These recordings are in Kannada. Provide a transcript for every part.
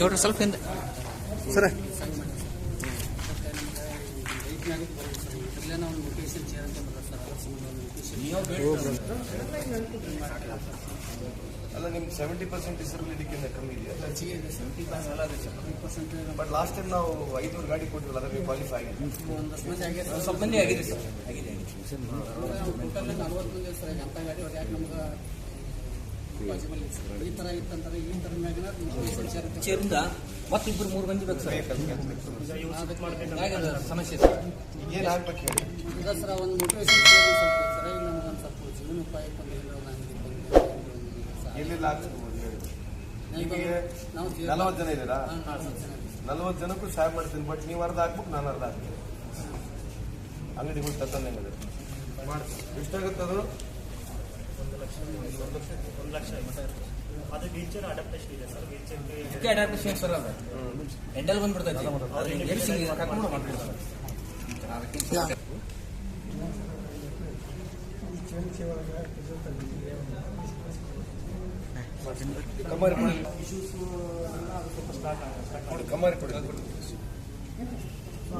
ನೋಡ್ರಿ ಸ್ವಲ್ಪ ಹಿಂದೆ. ಸರ. ಅಲ್ಲ ನಿಮ್ಗೆ ಸೆವೆಂಟಿ ಪರ್ಸೆಂಟ್ ಇದಕ್ಕಿಂತ ಕಮ್ಮಿ ಇದೆಯಾ? ಬಟ್ ಲಾಸ್ಟ್ ಟೈಮ್ ನಾವು ಐದುನೂರು ಗಾಡಿ ಕೊಟ್ಟಿರಲ್ಲ ಅದಕ್ಕೆ ಕ್ವಾಲಿಫೈ ಆಗಿದೆ. ಸ್ವಲ್ಪ ಮಂದಿ ಆಗಿದೆ ಸರ್. ಆಗಿದೆ ಈ ತರ ಇತ್ತಂತಾರೆ ಈ ಮ್ಯಾಗಿನ ಚೇರಿಂದ ಮತ್ತಿಬ್ಬರು ಮೂರು ಮಂದಿ ಬೇಕು ಸರ್. ಸಮಸ್ಯೆ ಸರ್? ಏನು ಆಗ್ಬೇಕು ಹೇಳಿ ದಸರಾ ಒಂದು ಮೋಟಿವೇಶನ್ ಸ್ವಲ್ಪ ಸರ್ ಈಗ ನಮ್ಗೆ ಒಂದು ಸ್ವಲ್ಪ ಜೀವನ ಉಪಾಯ ಎಲ್ಲೆಲ್ಲ ನಲವತ್ತು ಜನ ಇದ್ದೀರಾ? ನಲವತ್ತು ಜನಕ್ಕೂ ಸಹಾಯ ಮಾಡ್ತೀನಿ ಬಟ್ ನೀವು ಅರ್ಧ ಹಾಕ್ಬೇಕು ನಾನು ಅರ್ಧ ಹಾಕ್ತೀನಿ ಅಂಗಡಿಗಳು ತತ್ತಂದಂಗೆ ಎಷ್ಟಾಗುತ್ತೆ ಅದು? ಒಂದು ಲಕ್ಷ ಅದು ವೀಲ್ಚೇರ್ ಅಡಾಪ್ಟೇಷನ್ ಇದೆ ಸರ್ ವೀಲ್ಚೇರ್ಗೆ ಇದಕ್ಕೆ ಅಡ್ಯಾಪ್ಟೇಷನ್ ಸರ್ ಅದು ಎಂಡಲ್ ಬಂದ್ಬಿಡ್ತೈತಿ ಎಲ್ಲಿ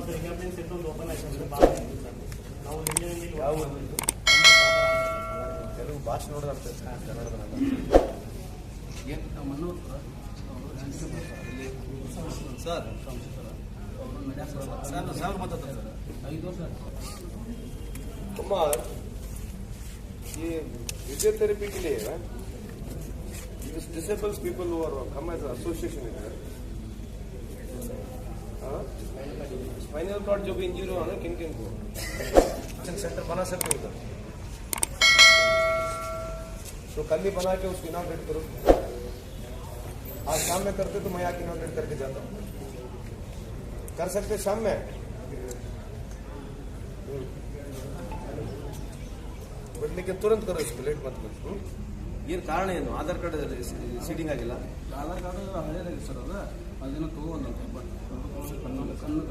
ಫಿಂಗರ್ಪ್ರಿಂಟ್ ಸೆಟ್ ಒಂದು. ನಾವು ಯಾವ ಭಾಷೆ ನೋಡೋದು ಅರ್ಥ ಆಯ್ತು ಕನ್ನಡದ ನಾನು ಸರ್ ಸರ್ ಸಾವಿರ ಮಾತಾಡ್ತಾರೆ ಐದು ವರ್ಷ कुमार ये फिजियोथेरेपी के लिए this disables people who are come as association है स्पाइनल कॉर्ड जो भी इंजरी हो ना किन किन को सेंटर बना सकते हो उधर तो कल ही बना के उसको इनाग्रेट करो आज शाम में करते तो मैं आके इनाग्रेट करके जाता हूँ कर सकते शाम में ಬಟ್ लेकिन तुरंत करो इसको लेट मत करो ಏನು ಕಾರಣ ಏನು ಆಧಾರ್ ಕಾರ್ಡ್ ಸೀಡಿಂಗ್ ಆಗಿಲ್ಲ ಆಧಾರ್ ಕಾರ್ಡ್ ಹಳೇದಾಗಿ ಸರ್ ಅದು ಅದನ್ನ ತಗೊಂಡ್ ಕಣ್ಣು ಕಣ್ಣು